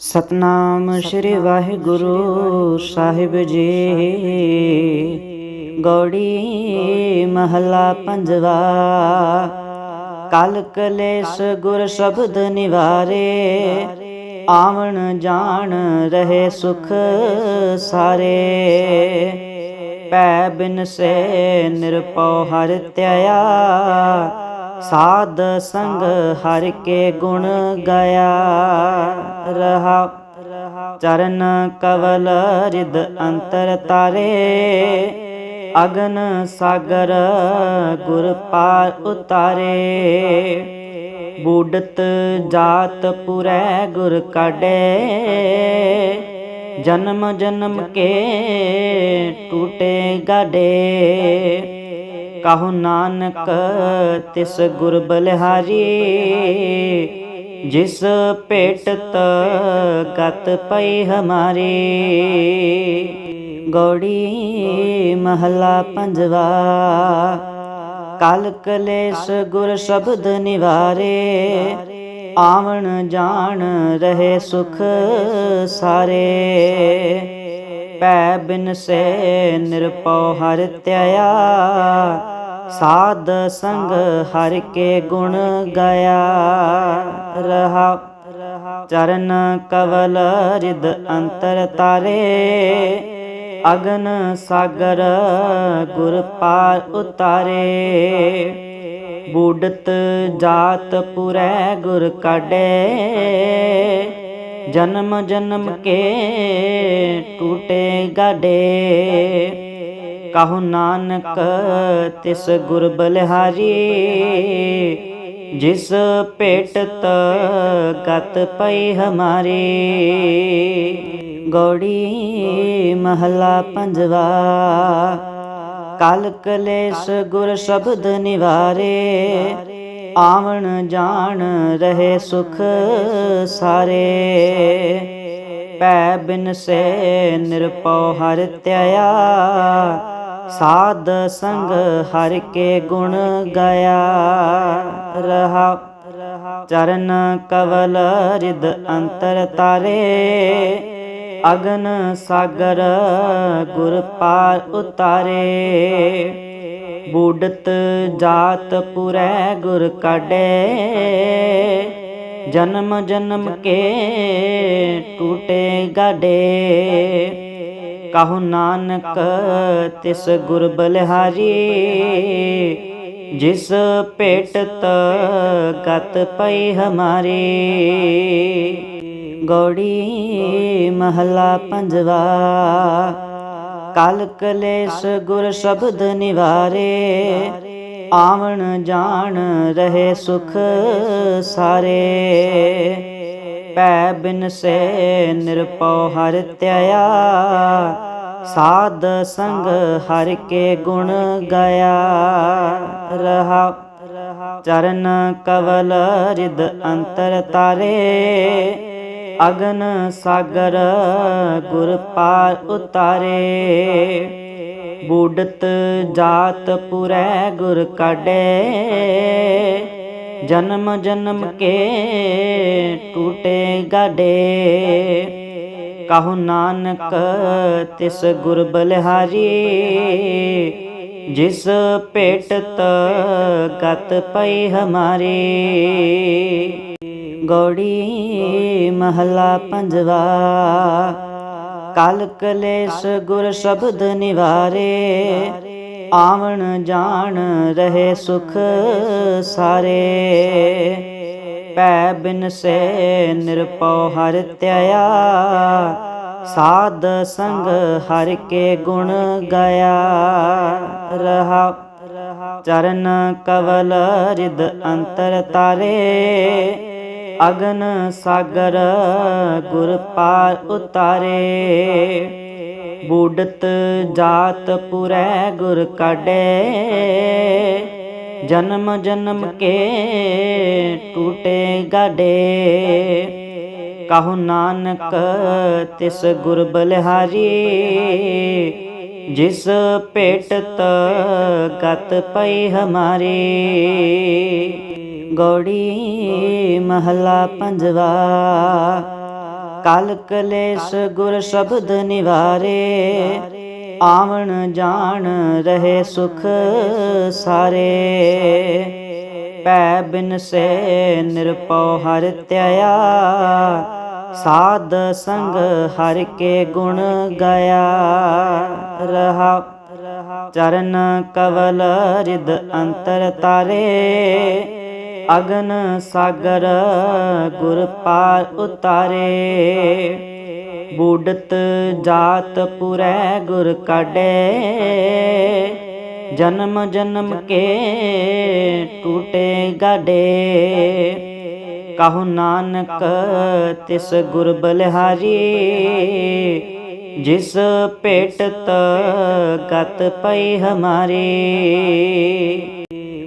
ਸਤਨਾਮ ਸ੍ਰੀ ਵਾਹਿਗੁਰੂ ਸਾਹਿਬ ਜੀ। ਗੌੜੀ ਮਹਲਾ ਪੰਜਵਾ। ਕਲ ਕਲੇਸ਼ ਗੁਰ ਸ਼ਬਦ ਨਿਵਾਰੇ। ਆਵਣ ਜਾਣ ਰਹੇ ਸੁਖ ਸਾਰੇ। ਪੈ ਬਿਨ ਸੇ ਨਿਰਪਉ ਹਰਿ ਧਿਆਇਆ ਸਾਧ ਸੰਗ ਹਰ ਕੇ ਗੁਣ ਗਾਇਆ ਰਹਾ। ਚਰਨ ਕਵਲ ਰਿਦ ਅੰਤਰ ਤਾਰੇ, ਅਗਨ ਸਾਗਰ ਗੁਰ ਪਾਰ ਉਤਾਰੇ। ਬੂਡਤ ਜਾਤ ਪੁਰੈ ਗੁਰ ਕਾਢੇ, ਜਨਮ ਜਨਮ ਕੇ ਟੂਟੇ ਗਾਡੇ ਕਹੋ ਨਾਨਕ ਤਿਸ ਗੁਰ ਬਲਿਹਾਰੀ, ਜਿਸ ਭੇਟਤ ਗਤ ਪਈ ਹਮਾਰੀ। ਗੌੜੀ ਮਹਲਾ ਪੰਜਵਾ ਕਲ ਕਲੇਸ਼ ਗੁਰ ਸ਼ਬਦ ਨਿਵਾਰੇ, ਆਵਣ ਜਾਣ ਰਹੇ ਸੁਖ ਸਾਰੇ। ਪੈ ਬਿਨ ਸੇ ਨਿਰਪਉ ਹਰਿ ਧਿਆਇਆ ਸਾਧ ਸੰਗ ਹਰ ਕੇ ਗੁਣ ਗਾਇਆ ਰਹਾ। ਚਰਨ ਕਵਲ ਰਿਦ ਅੰਤਰ ਤਾਰੇ, ਅਗਨ ਸਾਗਰ ਗੁਰ ਪਾਰ ਉਤਾਰੇ। ਬੂਡਤ ਜਾਤ ਪੁਰੈ ਗੁਰ ਕਾਢੇ, ਜਨਮ ਜਨਮ ਕੇ ਟੂਟੇ ਗਾਡੇ ਕਹੋ ਨਾਨਕ ਤਿਸ ਗੁਰ ਬਲਿਹਾਰੀ ਜਿਸ ਭੇਟਤ ਗਤ ਪਈ ਹਮਾਰੀ। ਗੌੜੀ ਮਹਲਾ ਪੰਜਵਾ ਕਲ ਕਲੇਸ਼ ਗੁਰ ਸ਼ਬਦ ਨਿਵਾਰੇ। ਆਵਣ ਜਾਣ ਰਹੇ ਸੁਖ ਸਾਰੇ। ਪੈ ਬਿਨ ਸੇ ਨਿਰਪਉ ਹਰਿ ਧਿਆਇਆ ਸਾਧ ਸੰਗ ਹਰ ਕੇ ਗੁਣ ਗਾਇਆ ਰਹਾ। ਚਰਨ ਕਵਲ ਰਿਦ ਅੰਤਰ ਤਾਰੇ, ਅਗਨ ਸਾਗਰ ਗੁਰ ਪਾਰ ਉਤਾਰੇ। ਬੂਡਤ ਜਾਤ ਪੁਰੈ ਗੁਰ ਕਾਢੇ, ਜਨਮ ਜਨਮ ਕੇ ਟੂਟੇ ਗਾਡੇ ਕਹੋ ਨਾਨਕ ਤਿਸ ਗੁਰ ਬਲਿਹਾਰੀ ਜਿਸ ਭੇਟਤ ਗਤ ਪਈ ਹਮਾਰੀ। ਗੌੜੀ ਮਹਲਾ ਪੰਜਵਾ ਕਲ ਕਲੇਸ਼ ਗੁਰ ਸ਼ਬਦ ਨਿਵਾਰੇ। ਆਵਣ ਜਾਣ ਰਹੇ ਸੁਖ ਸਾਰੇ। ਪੈ ਬਿਨ ਸੇ ਨਿਰਪਉ ਹਰਿ ਧਿਆਇਆ ਸਾਧ ਸੰਗ ਹਰ ਕੇ ਗੁਣ ਗਾਇਆ। ਰਹਾ, ਚਰਨ ਕਵਲ ਰਿਦ ਅੰਤਰ ਤਾਰੇ। ਅਗਨ ਸਾਗਰ ਗੁਰ ਪਾਰ ਉਤਾਰੇ। ਬੂਡਤ ਜਾਤ ਪੁਰੈ ਗੁਰ ਕਾਢੇ। ਜਨਮ ਜਨਮ ਕੇ ਟੂਟੇ ਗਾਡੇ। ਕਹੋ ਨਾਨਕ ਤਿਸ ਗੁਰ ਬਲਿਹਾਰੀ, ਜਿਸ ਭੇਟਤ ਗਤ ਪਈ ਹਮਾਰੀ। ਗੌੜੀ ਮਹਲਾ ਪੰਜਵਾ ਕਾਲ ਕਲੇਸ਼ ਗੁਰ ਸ਼ਬਦ ਨਿਵਾਰੇ ਆਵਣ ਜਾਣ ਰਹੇ ਸੁਖ ਸਾਰੇ। ਪੈ ਬਿਨ ਸੇ ਨਿਰਪਉ ਹਰਿ ਧਿਆਇਆ ਸਾਧ ਸੰਗ ਹਰ ਕੇ ਗੁਣ ਗਾਇਆ। ਰਹਾ, ਚਰਨ ਕਵਲ ਰਿਦ ਅੰਤਰ ਤਾਰੇ। ਅਗਨ ਸਾਗਰ ਗੁਰ ਪਾਰ ਉਤਾਰੇ। ਬੂਡਤ ਜਾਤ ਪੁਰੈ ਗੁਰ ਕਾਢੇ। ਜਨਮ ਜਨਮ ਕੇ ਟੂਟੇ ਗਾਡੇ ਕਹੋ ਨਾਨਕ ਤਿਸ ਗੁਰ ਬਲਿਹਾਰੀ, ਜਿਸ ਭੇਟਤ ਗਤ ਪਈ ਹਮਾਰੀ। ਗੌੜੀ ਮਹਲਾ ਪੰਜਵਾ ਕਲ ਕਲੇਸ਼ ਗੁਰ ਸ਼ਬਦ ਨਿਵਾਰੇ, ਆਵਣ ਜਾਣ ਰਹੇ ਸੁਖ ਸਾਰੇ। ਪੈ ਬਿਨ ਸੇ ਨਿਰਪਉ ਹਰਿ ਧਿਆਇਆ ਸਾਧ ਸੰਗ ਹਰ ਕੇ ਗੁਣ ਗਾਇਆ। ਰਹਾ, ਚਰਨ ਕਵਲ ਰਿਦ ਅੰਤਰ ਤਾਰੇ ਅਗਨ ਸਾਗਰ ਗੁਰ ਪਾਰ ਉਤਾਰੇ। ਬੂਡਤ ਜਾਤ ਪੁਰੈ ਗੁਰ ਕਾਢੇ। ਜਨਮ ਜਨਮ ਕੇ ਟੂਟੇ ਗਾਡੇ ਕਹੋ ਨਾਨਕ ਤਿਸ ਗੁਰ ਬਲਿਹਾਰੀ, ਜਿਸ ਭੇਟਤ ਗਤ ਪਈ ਹਮਾਰੀ।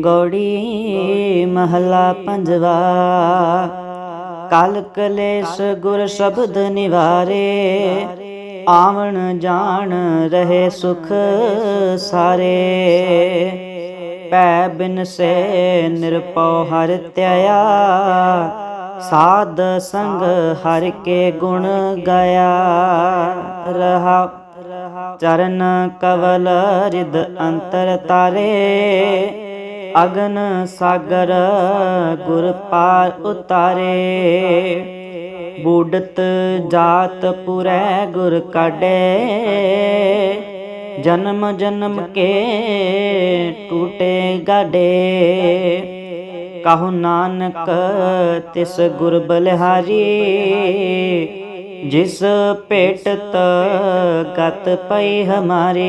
ਗੌੜੀ ਮਹਲਾ ਪੰਜਵਾ। ਕਲ ਕਲੇਸ਼ ਗੁਰ ਸ਼ਬਦ ਨਿਵਾਰੇ, ਆਵਣ ਜਾਣ ਰਹੇ ਸੁਖ ਸਾਰੇ। ਪੈ ਬਿਨ ਸੇ ਨਿਰਪਉ ਹਰਿ ਧਿਆਇਆ ਸਾਧ ਸੰਗ ਹਰ ਕੇ ਗੁਣ ਗਾਇਆ। ਰਹਾ, ਚਰਨ ਕਵਲ ਰਿਦ ਅੰਤਰ ਤਾਰੇ ਅਗਨ ਸਾਗਰ ਗੁਰ ਪਾਰ ਉਤਾਰੇ। ਬੂਡਤ ਜਾਤ ਪੁਰੈ ਗੁਰ ਕਾਢੇ। ਜਨਮ ਜਨਮ ਕੇ ਟੂਟੇ ਗਾਡੇ ਕਹੋ ਨਾਨਕ ਤਿਸ ਗੁਰ ਬਲਿਹਾਰੀ। ਜਿਸ ਪੇਟ ਗਤ ਪਈ ਹਮਾਰੀ,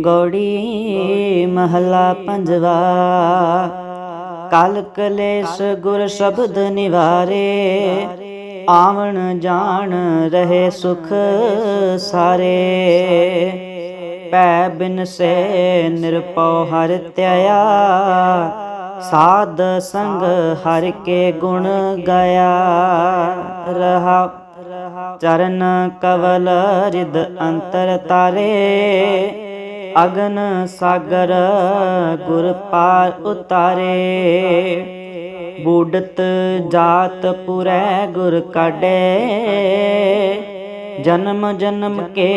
ਗੌੜੀ ਮਹਲਾ ਪੰਜਵਾ। ਕਲ ਕਲੇਸ਼ ਗੁਰ ਸ਼ਬਦ ਨਿਵਾਰੇ, ਆਵਣ ਜਾਣ ਰਹੇ ਸੁਖ ਸਾਰੇ। ਪੈ ਬਿਨ ਸੇ ਨਿਰਪਉ ਹਰਿ ਧਿਆਇਆ ਸਾਧ ਸੰਗ ਹਰ ਕੇ ਗੁਣ ਗਾਇਆ ਰਹਾ। ਚਰਨ ਕਵਲ ਰਿਦ ਅੰਤਰ ਤਾਰੇ। ਅਗਨ ਸਾਗਰ ਗੁਰ ਪਾਰ ਉਤਾਰੇ। ਬੂਡਤ ਜਾਤ ਪੁਰੈ ਗੁਰ ਕਾਢੇ। ਜਨਮ ਜਨਮ ਕੇ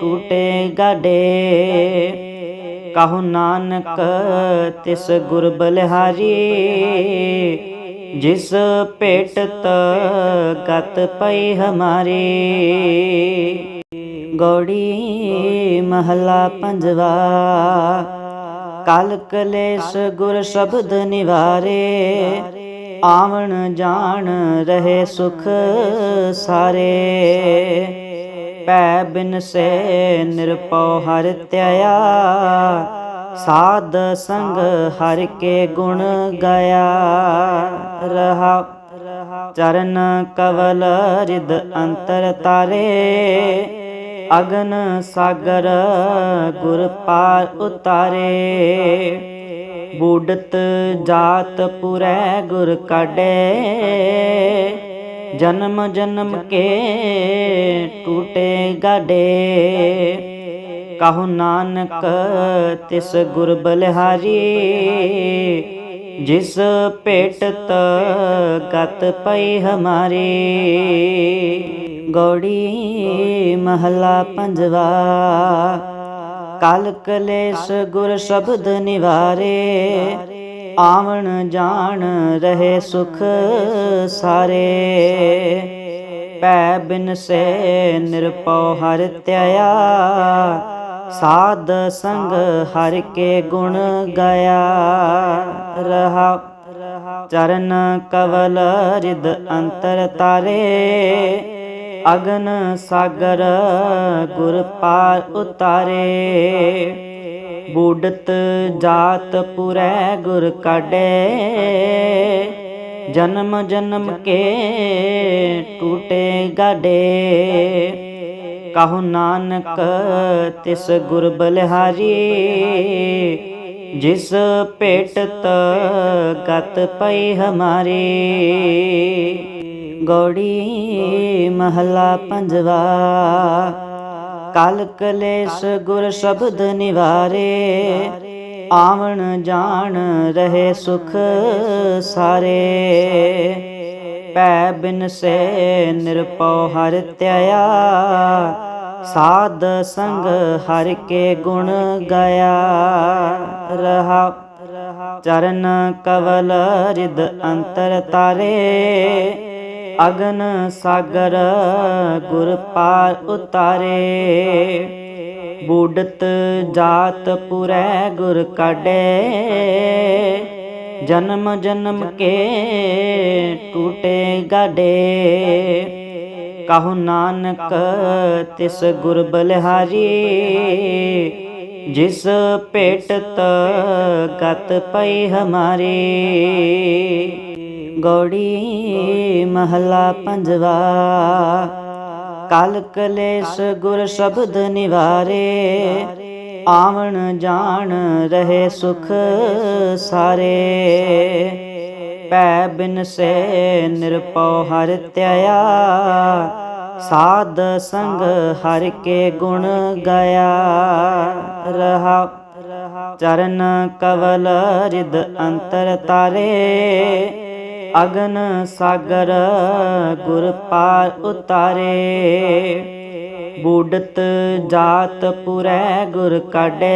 ਟੂਟੇ ਗਾਡੇ ਕਹੋ ਨਾਨਕ ਤਿਸ ਗੁਰ ਬਲਿਹਾਰੀ, ਜਿਸ ਭੇਟਤ ਗਤ ਪਈ ਹਮਾਰੀ। ਗੌੜੀ ਮਹਲਾ ਪੰਜਵਾ, ਕਲ ਕਲੇਸ਼ ਗੁਰ ਸ਼ਬਦ ਨਿਵਾਰੇ, ਆਵਣ ਜਾਣ ਰਹੇ ਸੁਖ ਸਾਰੇ। ਪੈ ਬਿਨ ਸੇ ਨਿਰਪਉ ਹਰਿ ਧਿਆਇਆ ਸਾਧ ਸੰਗ ਹਰ ਕੇ ਗੁਣ ਗਾਇਆ। ਰਹਾ, ਚਰਨ ਕਵਲ ਰਿਦ ਅੰਤਰ ਤਾਰੇ। ਅਗਨ ਸਾਗਰ ਗੁਰ ਪਾਰ ਉਤਾਰੇ। ਬੂਡਤ ਜਾਤ ਪੁਰੈ ਗੁਰ ਕਾਢੇ। ਜਨਮ ਜਨਮ ਕੇ ਟੂਟੇ ਗਾਡੇ। ਕਹੋ ਨਾਨਕ, ਤਿਸ ਗੁਰ ਬਲਿਹਾਰੀ, ਜਿਸ ਪੇਟ ਗਤ ਪਈ ਹਮਾਰੀ। ਗੌੜੀ ਮਹਲਾ ਪੰਜਵਾ ਕਾਲ ਕਲੇਸ਼ ਗੁਰ ਸ਼ਬਦ ਨਿਵਾਰੇ। ਆਵਣ ਜਾਣ ਰਹੇ ਸੁਖ ਸਾਰੇ। ਪੈ ਬਿਨ ਸੇ ਨਿਰਪਉ ਹਰਿ ਧਿਆਇਆ ਸਾਧ ਸੰਗ ਹਰ ਕੇ ਗੁਣ ਗਾਇਆ। ਰਹਾ, ਚਰਨ ਕਵਲ ਰਿਦ ਅੰਤਰ ਤਾਰੇ। ਅਗਨ ਸਾਗਰ ਗੁਰ ਪਾਰ ਉਤਾਰੇ। ਬੂਡਤ ਜਾਤ ਪੁਰੈ ਗੁਰ ਕਾਢੇ। ਜਨਮ ਜਨਮ ਕੇ ਟੂਟੇ ਗਾਡੇ ਕਹੋ ਨਾਨਕ ਤਿਸ ਗੁਰ ਬਲਿਹਾਰੀ, ਜਿਸ ਭੇਟਤ ਗਤ ਪਈ ਹਮਾਰੀ। ਗੌੜੀ ਮਹਲਾ ਪੰਜਵਾ ਕਲ ਕਲੇਸ਼ ਗੁਰ ਸ਼ਬਦ ਨਿਵਾਰੇ, ਆਵਣ ਜਾਣ ਰਹੇ ਸੁਖ ਸਾਰੇ। ਪੈ ਬਿਨ ਸੇ ਨਿਰਪਉ ਹਰਿ ਧਿਆਇਆ ਸਾਧ ਸੰਗ ਹਰ ਕੇ ਗੁਣ ਗਾਇਆ। ਰਹਾ, ਚਰਨ ਕਵਲ ਰਿਦ ਅੰਤਰ ਤਾਰੇ ਅਗਨ ਸਾਗਰ ਗੁਰ ਪਾਰ ਉਤਾਰੇ। ਬੂਡਤ ਜਾਤ ਪੁਰੈ ਗੁਰ ਕਾਢੇ। ਜਨਮ ਜਨਮ ਕੇ ਟੂਟੇ ਗਾਡੇ ਕਹੋ ਨਾਨਕ ਤਿਸ ਗੁਰ ਬਲਿਹਾਰੀ, ਜਿਸ ਭੇਟਤ ਗਤ ਪਈ ਹਮਾਰੀ। ਗੌੜੀ ਮਹਲਾ ਪੰਜਵਾ। ਕਲ ਕਲੇਸ਼ ਗੁਰ ਸ਼ਬਦ ਨਿਵਾਰੇ, ਆਵਣ ਜਾਣ ਰਹੇ ਸੁਖ ਸਾਰੇ। ਪੈ ਬਿਨ ਸੇ ਨਿਰਪਉ ਹਰਿ ਧਿਆਇਆ ਸਾਧ ਸੰਗ ਹਰ ਕੇ ਗੁਣ ਗਾਇਆ। ਰਹਾ, ਚਰਨ ਕਵਲ ਰਿਦ ਅੰਤਰ ਤਾਰੇ ਅਗਨ ਸਾਗਰ ਗੁਰ ਪਾਰ ਉਤਾਰੇ। ਬੂਡਤ ਜਾਤ ਪੁਰੈ ਗੁਰ ਕਾਢੇ।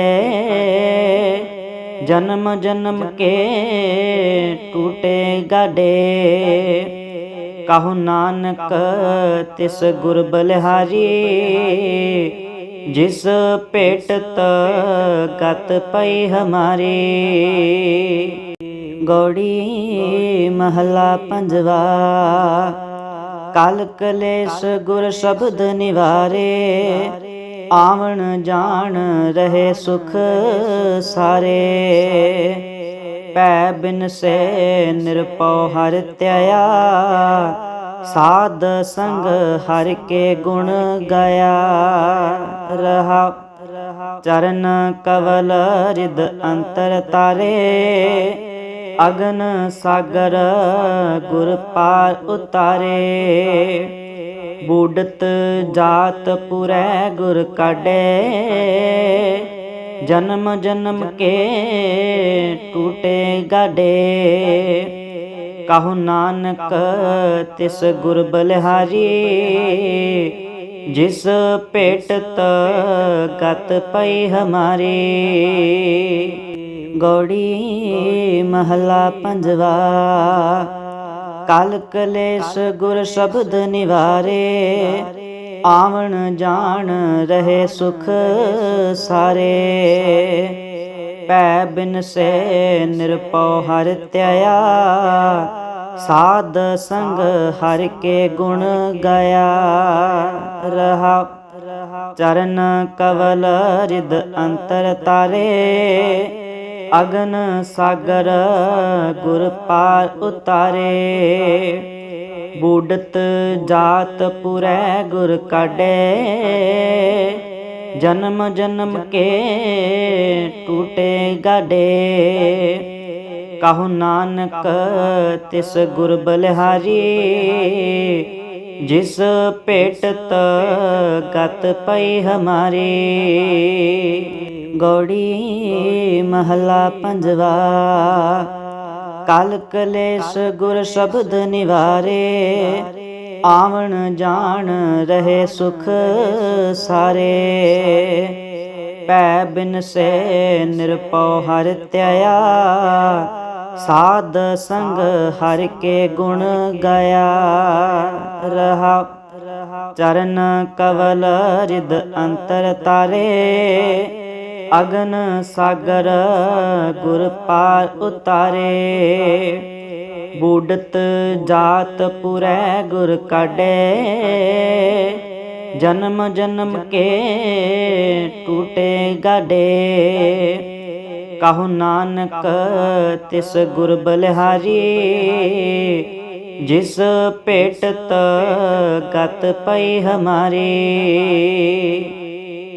ਜਨਮ ਜਨਮ ਕੇ ਟੂਟੇ ਗਾਡੇ ਕਹੋ ਨਾਨਕ ਤਿਸ ਗੁਰ ਬਲਿਹਾਰੀ, ਜਿਸ ਭੇਟਤ ਗਤ ਪਈ ਹਮਾਰੀ। ਗੌੜੀ ਮਹਲਾ ਪੰਜਵਾ। ਕਲ ਕਲੇਸ਼ ਗੁਰ ਸ਼ਬਦ ਨਿਵਾਰੇ, ਆਵਣ ਜਾਣ ਰਹੇ ਸੁਖ ਸਾਰੇ। ਪੈ ਬਿਨ ਸੇ ਨਿਰਪਉ ਹਰਿ ਧਿਆਇਆ ਸਾਧ ਸੰਗ ਹਰ ਕੇ ਗੁਣ ਗਾਇਆ। ਰਹਾ, ਚਰਨ ਕਵਲ ਰਿਦ ਅੰਤਰ ਤਾਰੇ ਅਗਨ ਸਾਗਰ ਗੁਰ ਪਾਰ ਉਤਾਰੇ। ਬੂਡਤ ਜਾਤ ਪੁਰੈ ਗੁਰ ਕਾਢੇ। ਜਨਮ ਜਨਮ ਕੇ ਟੂਟੇ ਗਾਡੇ ਕਹੋ ਨਾਨਕ ਤਿਸ ਗੁਰ ਬਲਿਹਾਰੀ, ਜਿਸ ਭੇਟਤ ਗਤ ਪਈ ਹਮਾਰੀ। ਗੌੜੀ ਮਹਲਾ ਪੰਜਵਾ। ਕਲ ਕਲੇਸ਼ ਗੁਰ ਸ਼ਬਦ ਨਿਵਾਰੇ, ਆਵਣ ਜਾਣ ਰਹੇ ਸੁਖ ਸਾਰੇ। ਪੈ ਬਿਨ ਸੇ ਨਿਰਪਉ ਹਰਿ ਧਿਆਇਆ ਸਾਧ ਸੰਗ ਹਰ ਕੇ ਗੁਣ ਗਾਇਆ। ਰਹਾ, ਚਰਨ ਕਵਲ ਰਿਦ ਅੰਤਰ ਤਾਰੇ ਅਗਨ ਸਾਗਰ ਗੁਰ ਪਾਰ ਉਤਾਰੇ। ਬੂਡਤ ਜਾਤ ਪੁਰੈ ਗੁਰ ਕਾਢੇ। ਜਨਮ ਜਨਮ ਕੇ ਟੂਟੇ ਗਾਡੇ ਕਹੋ ਨਾਨਕ ਤਿਸ ਗੁਰ ਬਲਿਹਾਰੀ, ਜਿਸ ਭੇਟਤ ਗਤ ਪਈ ਹਮਾਰੀ। ਗੌੜੀ ਮਹਲਾ ਪੰਜਵਾ। ਕਲ ਕਲੇਸ਼ ਗੁਰ ਸ਼ਬਦ ਨਿਵਾਰੇ, ਆਵਣ ਜਾਣ ਰਹੇ ਸੁਖ ਸਾਰੇ। ਪੈ ਬਿਨ ਸੇ ਨਿਰਪਉ ਹਰਿ ਧਿਆਇਆ ਸਾਧ ਸੰਗ ਹਰ ਕੇ ਗੁਣ ਗਾਇਆ। ਰਹਾ, ਚਰਨ ਕਵਲ ਰਿਦ ਅੰਤਰ ਤਾਰੇ ਅਗਨ ਸਾਗਰ ਗੁਰ ਪਾਰ ਉਤਾਰੇ। ਬੂਡਤ ਜਾਤ ਪੁਰੈ ਗੁਰ ਕਾਢੇ। ਜਨਮ ਜਨਮ ਕੇ ਟੂਟੇ ਗਾਡੇ ਕਹੋ ਨਾਨਕ ਤਿਸ ਗੁਰ ਬਲਿਹਾਰੀ। ਜਿਸ ਭੇਟਤ ਗਤ ਪਈ ਹਮਾਰੀ।